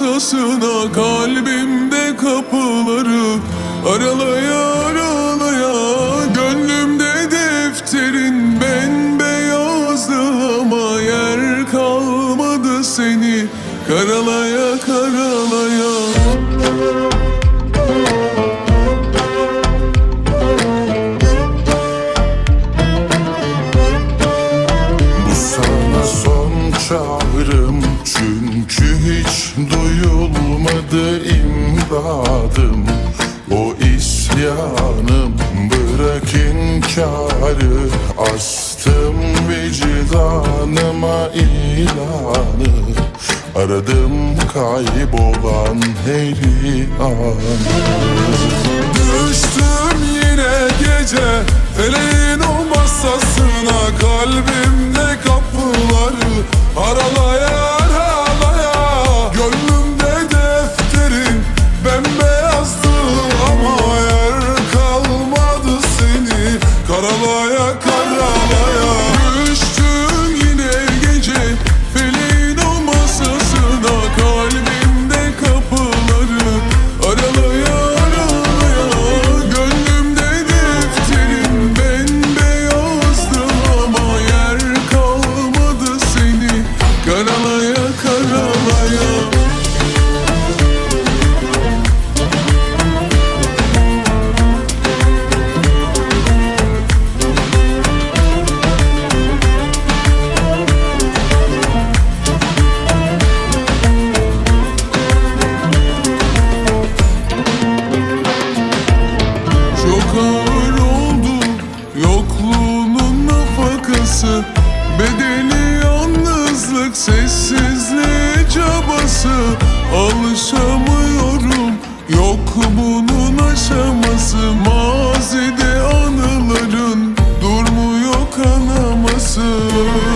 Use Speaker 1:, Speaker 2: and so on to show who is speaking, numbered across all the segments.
Speaker 1: masasına Kalbimde kapıları aralaya aralaya Gönlümde defterin ben bembeyazdı ama Yer kalmadı seni karalaya karalaya.
Speaker 2: çağrım Çünkü hiç duyulmadı imdadım. O isyanım bırak inkarı Astım vicdanıma ilanı. Aradım kaybolan her anı
Speaker 1: Düştüm yine gece feleğe soon.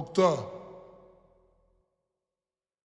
Speaker 2: Nokta.